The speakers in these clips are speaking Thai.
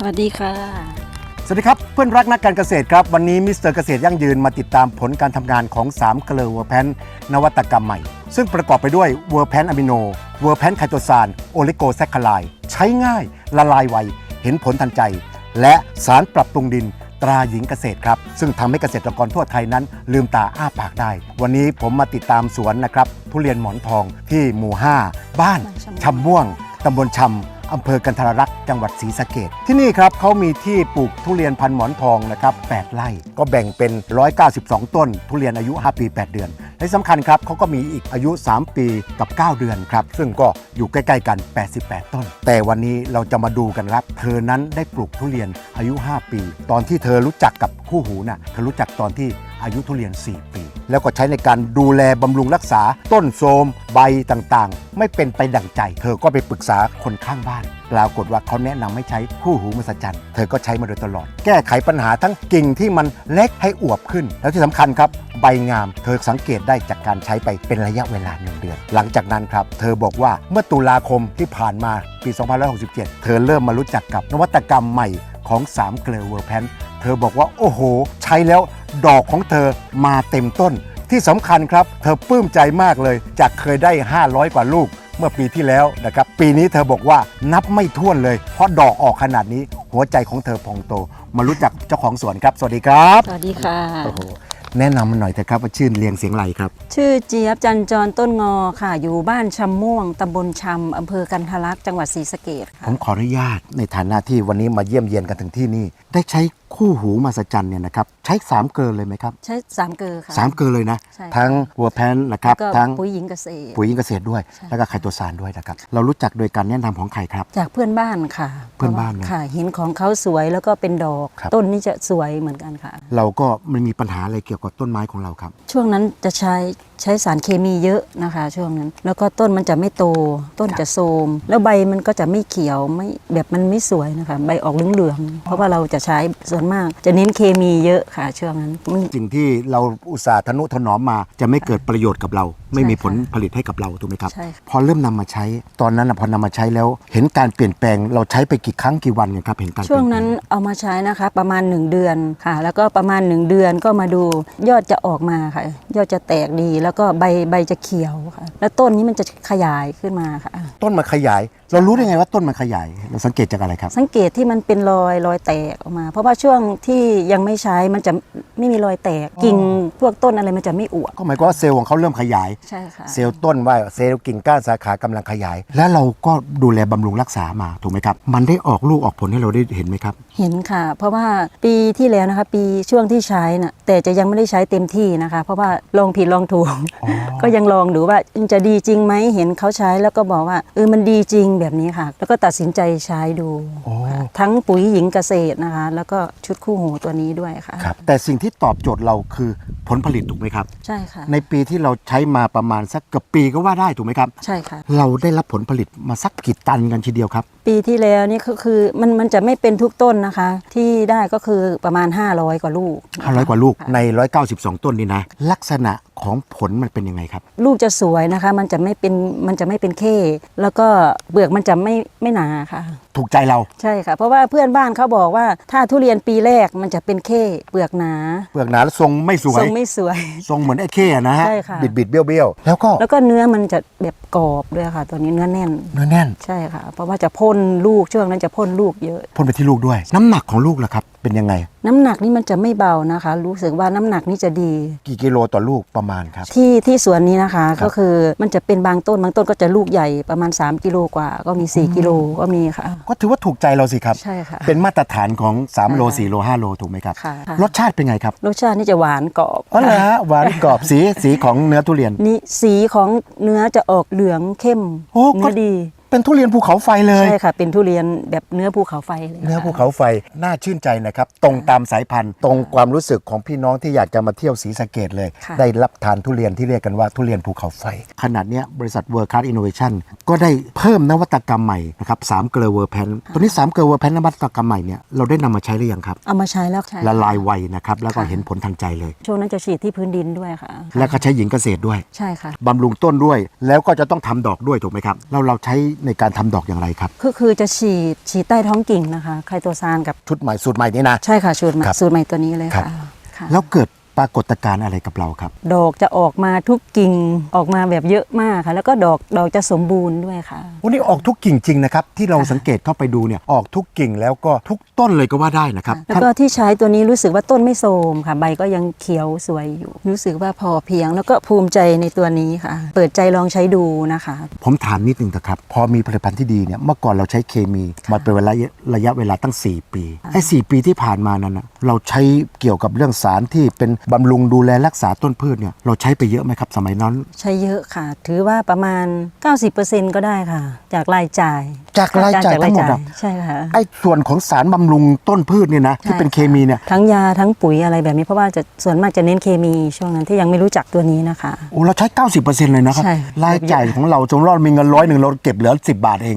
สวัสดีค่ะ สวัสดีครับเพื่อนรักนักการเกษตรครับ วันนี้มิสเตอร์เกษตรยั่งยืนมาติดตามผลการทำงานของ3เกลือเวอร์แพนนวัตกรรมใหม่ ซึ่งประกอบไปด้วยเวอร์แพนอะมิโน เวอร์แพนไคโตซานโอลิโกแซคคาไลใช้ง่าย ละลายไว เห็นผลทันใจ และสารปรับปรุงดินตราหญิงเกษตรครับ ซึ่งทำให้เกษตรกรทั่วไทยนั้น ลืมตาอ้าปากได้ วันนี้ผมมาติดตามสวนนะครับ ทุเรียนหมอนทองที่หมู่ 5 บ้านชำม่วงตำบลชำ อำเภอกันทรรักษ์จังหวัดศรีสะเกดที่นี่ครับเขามีที่ปลูกทุเรียนพันหมอนทองนะครับ8ไร่ ก็แบ่งเป็น 192 ต้น ทุเรียนอายุ 5 ปี 8 เดือน และสำคัญครับเขาก็มีอีกอายุ 3 ปีกับ 9 เดือนครับ ซึ่งก็อยู่ใกล้ ๆ กัน 88 ต้น แต่วันนี้เราจะมาดูกันครับ เธอนั้นได้ปลูกทุเรียนอายุ 5 ปี ตอนที่เธอรู้จักกับคู่หูน่ะเธอรู้จักตอนที่อายุทุเรียน 4 ปี แล้วก็ใช้ในการดูแลบำรุงรักษา ต้นโทรมใบต่างๆ ไม่เป็นไปดั่งใจ เธอก็ไปปรึกษาคนข้างบ้าน ปรากฏว่าเขาแนะนำให้ใช้คู่หูมหัศจรรย์เธอก็ใช้มาโดยตลอด แก้ไขปัญหาทั้งกิ่งที่มันเล็กให้อวบขึ้น แล้วที่สำคัญครับ ใบงาม เธอสังเกตได้จากการใช้ไปเป็นระยะเวลาหนึ่งเดือน หลังจากนั้นครับ เธอบอกว่าเมื่อตุลาคมที่ผ่านมาปี 2567 เธอเริ่มมารู้จักกับนวัตกรรมใหม่ของ3เกลือเวอร์แพนเธอบอกว่าโอ้โห ใช้แล้ว ดอกของเธอมาเต็มต้น ที่สำคัญครับ เธอปลื้มใจมากเลย จากเคยได้ 500 กว่าลูก เมื่อปีที่แล้วนะครับ ปีนี้เธอบอกว่านับไม่ถ้วนเลย เพราะดอกออกขนาดนี้หัวใจของเธอพองโต มารู้จักเจ้าของสวนครับ สวัสดีครับ สวัสดีค่ะ โอ้โห แนะนำมันหน่อยเถอะครับว่าชื่อเรียงเสียงไรครับ ชื่อเจี๊ยบจันจรต้นงอค่ะ อยู่บ้านชำม่วงตำบลชำอำเภอกันทะลักจังหวัดศรีสะเกดผค่ะมขออนุญาตในฐานะที่วันนี้มาเยี่ยมเยียนกันถึงที่นี่ ได้ใช้คู่หูมาสจันเนี่ยนะครับ ใช้สามเกลือเลยไหมครับใช้สามเกลือค่ะ สามเกลือเลยนะ ใช่ค่ะทั้งวัวแพนนะครับก็ทั้งปุ๋ยหญิงเกษตร ปุ๋ยยิงเกษตรด้วย ใช่ แล้วก็ไคโตซานด้วยนะครับเรารู้จักโดยการแนะนำของใครครับ จากเพื่อนบ้านค่ะเพื่อนบ้านเลยค่ะ เห็นของเขาสวยแล้วก็เป็นดอก ครับ ต้นนี้จะสวยเหมือนกันค่ะ เราก็มันมีปัญหาอะไรเกี่ยวกับต้นไม้ของเราครับ ช่วงนั้นจะใช้ ใช้สารเคมีเยอะนะคะ ช่วงนั้น แล้วก็ต้นมันจะไม่โต ต้นจะโทรมแล้วใบมันก็จะไม่เขียวไม่แบบมันไม่สวยนะคะ ใบออกเหลืองๆเพราะว่าเราจะใช้ส่วนมาก จะเน้นเคมีเยอะค่ะช่วงนั้นมันสิ่งที่เราอุตส่าห์ทนุถนอมมา จะไม่เกิดประโยชน์กับเรา ไม่มีใช่ค่ะผลผลิตให้กับเราถูกไหมครับ ใช่ค่ะ พอเริ่มนำมาใช้ตอนนั้นนะพอนำมาใช้แล้ว เห็นการเปลี่ยนแปลงเราใช้ไปกี่ครั้งกี่วันเนี่ยครับเห็นการเปช่วลี่งยนแปลนั้นเอามาใช้นะคะประมาณ 1 เดือนค่ะ แล้วก็ประมาณ 1 เดือนก็มาดูยอดจะออกมาค่ะ ยอดจะแตกดีแล้วแล้วก็ใบใบจะเขียวค่ะ แล้วต้นนี้มันจะขยายขึ้นมาค่ะ ต้นมันขยายเรารู้ได้ไงว่าต้นมันขยาย เราสังเกตจากอะไรครับ สังเกตที่มันเป็นรอยรอยแตกออกมา เพราะว่าช่วงที่ยังไม่ใช้มันจะไม่มีรอยแตกกิ่งพวกต้นอะไรมันจะไม่อวบก็หมายความว่าเซลล์ของเขาเริ่มขยาย ใช่ค่ะเซลล์ต้นว่าเซลล์กิ่งก้านสาขากำลังขยาย แล้วเราก็ดูแลบำรุงรักษามาถูกไหมครับ มันได้ออกลูกออกผลให้เราได้เห็นไหมครับ เห็นค่ะ เพราะว่าปีที่แล้วนะคะ ปีช่วงที่ใช้น่ะแต่จะยังไม่ได้ใช้เต็มที่นะคะ เพราะว่าลองผิดลองถูกก็ยังลองดูว่าจะดีจริงไหมเห็นเขาใช้แล้วก็บอกว่าเออมันดีจริงแบบนี้ค่ะ แล้วก็ตัดสินใจใช้ดูโอ้ค่ะทั้งปุ๋ยหญิงเกษตรนะคะ แล้วก็ชุดคู่หูตัวนี้ด้วยค่ะ ครับ แต่สิ่งที่ตอบโจทย์เราคือผลผลิตถูกไหมครับ ใช่ค่ะ ในปีที่เราใช้มาประมาณสักเกือบปีก็ว่าได้ถูกไหมครับ ใช่ค่ะ เราได้รับผลผลิตมาสักกี่ตันกันทีเดียวครับ ปีที่แล้วนี่ก็คือมันมันจะไม่เป็นทุกต้นนะคะ ที่ได้ก็คือประมาณ 500 กว่าลูกนะคะ500กว่าลูกค่ะใน 192 ต้นนี่นะ ลักษณะของผลมันเป็นยังไงครับ ลูกจะสวยนะคะ มันจะไม่เป็นมันจะไม่เป็นเข้แล้วก็เปลือกมันจะไม่ไม่หนาค่ะ ถูกใจเรา ใช่ค่ะ เพราะว่าเพื่อนบ้านเขาบอกว่าถ้าทุเรียนปีแรกมันจะเป็นเข้เปลือกหนา เปลือกหนาและทรงไม่สวทรยงไม่สวย ทรงเหมือนไอ้เข้อะนะฮะใช่ค่ะ บิดบิดๆเบี้ยวเบี้ยวๆแล้วก็แล้วก็เนื้อมันจะแบบกรอบด้วยค่ะ ตัวนี้เนื้อแน่น เนื้อแน่นใช่ค่ะ เพราะว่าจะพ่นลูกช่วงนั้นจะพ่นลูกเยอะ พ่นไปที่ลูกด้วย น้ำหนักของลูกล่ะครับเป็นยังไง น้ำหนักนี่มันจะไม่เบานะคะ รู้สึกว่าน้ำหนักนี่จะดี กี่กิโลต่อลูกประมาณครับ ที่ที่สวนนี้นะคะครับ ก็คือมันจะเป็นบางต้นบางต้นก็จะลูกใหญ่ประมาณ 3 กิโลกว่า ก็มี 4 กิโลก็มีค่ะ ก็ถือว่าถูกใจเราสิครับ ใช่ค่ะ เป็นมาตรฐานของ 3 โลใช่ค่ะ4โล 5 โลถูกไหมครับ ค่ะ รสชาติเป็นไงครับรสชาตินี่จะหวานกรอบอ๋อเหรอฮะหวานกรอบสีสีของเนื้อทุเรียน นี่สีของเนื้อจะออกเหลืองเข้มโอ้ก็ เนื้อดี เป็นทุเรียนภูเขาไฟเลย ใช่ค่ะ เป็นทุเรียนแบบเนื้อภูเขาไฟเลยเนื้อค่ะภูเขาไฟน่าชื่นใจนะครับ ตรงตามสายพันธุ์ ตรงความรู้สึกของพี่น้องที่อยากจะมาเที่ยวศรีสะเกดเลยค่ะได้รับทานทุเรียนที่เรียกกันว่าทุเรียนภูเขาไฟ ขนาดเนี้ยบริษัท World Class Innovation ก็ได้เพิ่มนวัตกรรมใหม่นะครับสามเกลอเวอร์แพนตัวนี้3เกลอเวอร์แพนนวัตกรรมใหม่เนี่ยเราได้นำมาใช้หรือยังครับเอามาใช้แล้วค่ะละลายไวนะครับแล้วก็ค่ะเห็นผลทันใจเลยช่วงนั้นจะฉีดที่พื้นดินด้วยค่ะ แล้วก็ใช้หญิงเกษตรด้วยใช่ค่ะบำรุงต้นด้วยแล้วก็จะต้องทำดอกด้วยถูกไหมครับเราเราใช้ในการทำดอกอย่างไรครับ ก็คือจะฉีดฉีดใต้ท้องกิ่งนะคะ ไคโตซานกับชุดใหม่สูตรใหม่นี่นะ ใช่ค่ะ สูตรใหม่ครับสูตรใหม่ตัวนี้เลยครับค่ะค่ะ แล้วเกิด ปรากฏการณ์อะไรกับเราครับ ดอกจะออกมาทุกกิ่งออกมาแบบเยอะมากค่ะ แล้วก็ดอกดอกจะสมบูรณ์ด้วยค่ะ วันนี้ออกทุกกิ่งจริงนะครับ ที่เราค่ะสังเกตเข้าไปดูเนี่ยออกทุกกิ่งแล้วก็ทุกต้นเลยก็ว่าได้นะครับแล้วก็ที่ใช้ตัวนี้รู้สึกว่าต้นไม่โทรมค่ะ ใบก็ยังเขียวสวยอยู่ รู้สึกว่าพอเพียงแล้วก็ภูมิใจในตัวนี้ค่ะ เปิดใจลองใช้ดูนะคะ ผมถามนิดนึงนะครับพอมีผลิตภัณฑ์ที่ดีเนี่ยเมื่อก่อนเราใช้เคมีมาเป็นเวลาระยะเวลาตั้ง 4 ปีไอ้สปีที่ผ่านมานั้นนะเราใช้เกี่ยวกับเรื่องสารที่เป็นบำรุงดูแลรักษาต้นพืชเนี่ยเราใช้ไปเยอะไหมครับ สมัยนั้น ใช้เยอะค่ะ ถือว่าประมาณ 90%ก็ได้ค่ะ จากรายจ่าย จากรายจ่ายทั้งหมดอะใช่ค่ะไอ้ส่วนของสารบำรุงต้นพืชเนี่ยนะที่เป็นเคมีเนี่ยทั้งยาทั้งปุ๋ยอะไรแบบนี้เพราะว่าจะส่วนมากจะเน้นเคมีช่วงนั้นที่ยังไม่รู้จักตัวนี้นะคะโอ้เราใช้ 90%เลยนะครับใช่รายจ่ายของเราสมมติเรามีเงินร้อยหนึ่งเราเก็บเหลือ 10 บาทเอง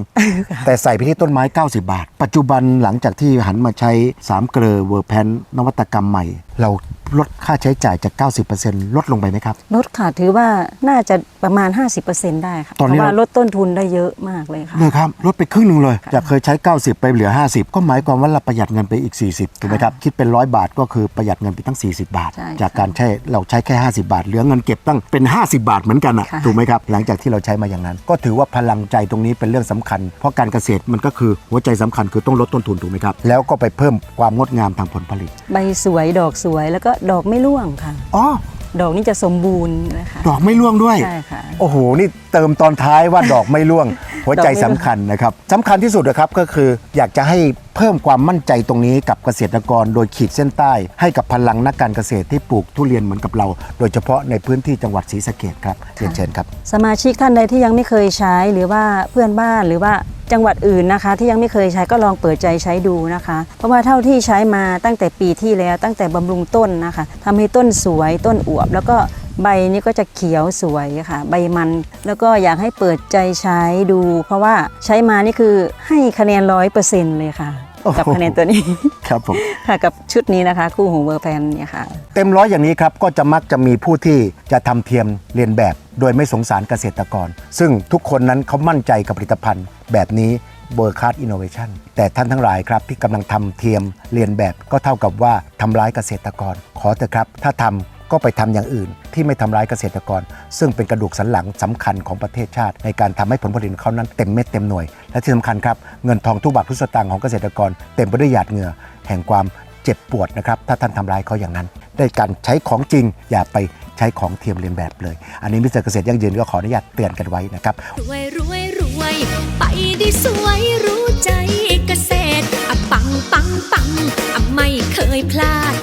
แต่ใส่ไปที่ต้นไม้ 90 บาท ปัจจุบันหลังจากที่หันมาใช้3เกลอเวอร์แพนนวัตกรรมใหม่เราลดค่าใช้จ่ายจาก 90%ลดลงไปไหมครับ ลดค่ะถือว่าน่าจะประมาณ 50%ได้ค่ะตอนนี้เพราะว่าเรา ลดต้นทุนได้เยอะมากเลยค่ะ เลยครับลดไปครึ่งหนึ่งเลยค่ะจากเคยใช้ 90 ไปเหลือ 50 ก็หมายความว่าเราประหยัดเงินไปอีก 40ถูกไหมครับคิดเป็น 100 บาทก็คือประหยัดเงินไปตั้ง 40 บาท ใช่ค่ะจากการใช้เราใช้แค่ 50 บาทเหลือเงินเก็บตั้งเป็น 50 บาทเหมือนกันอะค่ะ ถูกไหมครับหลังจากที่เราใช้มาอย่างนั้น ก็ถือว่าพลังใจตรงนี้เป็นเรื่องสำคัญ เพราะการเกษตรมันก็คือหัวใจสำคัญคือต้องลดต้นทุนถูกไหมครับแล้วก็ไปเพิ่มความงดงามทางผลผลิต ใบสวยดอกสวยแล้วก็ดอกไม่ร่วงค่ะ อ๋อ ดอกนี่จะสมบูรณ์นะคะ ดอกไม่ร่วงด้วย ใช่ค่ะ โอ้โห นี่เติมตอนท้ายว่าดอกไม่ร่วง หัวใจสำคัญนะครับสำคัญที่สุดนะครับก็คืออยากจะให้เพิ่มความมั่นใจตรงนี้กับเกษตรกรโดยขีดเส้นใต้ ให้กับพลังนักการเกษตรที่ปลูกทุเรียนเหมือนกับเรา โดยเฉพาะในพื้นที่จังหวัดศรีสะเกดครับเรียนเชิญครับ สมาชิกท่านใดที่ยังไม่เคยใช้หรือว่าเพื่อนบ้านหรือว่าจังหวัดอื่นนะคะ ที่ยังไม่เคยใช้ก็ลองเปิดใจใช้ดูนะคะ เพราะว่าเท่าที่ใช้มาตั้งแต่ปีที่แล้วตั้งแต่บำรุงต้นนะคะทำให้ต้นสวยต้นอวบ แล้วก็ ใบนี้ก็จะเขียวสวยค่ะ ใบมัน แล้วก็อยากให้เปิดใจใช้ดู เพราะว่าใช้มานี่คือให้คะแนนร้อยเปอร์เซ็นต์เลยค่ะโอ้โหกับคะแนนตัวนี้ ครับผมค่ะกับชุดนี้นะคะ คู่หูเวอร์แพนเนี่ยค่ะ เต็มร้อยอย่างนี้ครับ ก็จะมักจะมีผู้ที่จะทำเทียมเรียนแบบ โดยไม่สงสารเกษตรกร ซึ่งทุกคนนั้นเขามั่นใจกับผลิตภัณฑ์แบบนี้เบอร์คัสอินโนเวชันแต่ท่านทั้งหลายครับที่กำลังทำเทียมเรียนแบบก็เท่ากับว่าทำร้ายเกษตรกร ขอเถอะครับ ถ้าทำ ก็ไปทำอย่างอื่น ที่ไม่ทำร้ายเกษตรกร ซึ่งเป็นกระดูกสันหลังสำคัญของประเทศชาติ ในการทำให้ผลผลิตของเขานั้นเต็มเม็ดเต็มหน่วย และที่สำคัญครับเงินทองทุกบาททุกสตางค์ของเกษตรกร เต็มไปด้วยหยาดเหงื่อแห่งความเจ็บปวดนะครับถ้าท่านทำร้ายเขาอย่างนั้น ได้การใช้ของจริงอย่าไปใช้ของเทียมเลียนแบบเลย อันนี้มิสเตอร์เกษตรยั่งยืนก็ขออนุญาตเตือนกันไว้นะครับรวยรวยรวยไปได้สวยรู้ใจเกษตรอะปังปังปังอะไม่เคยพลาด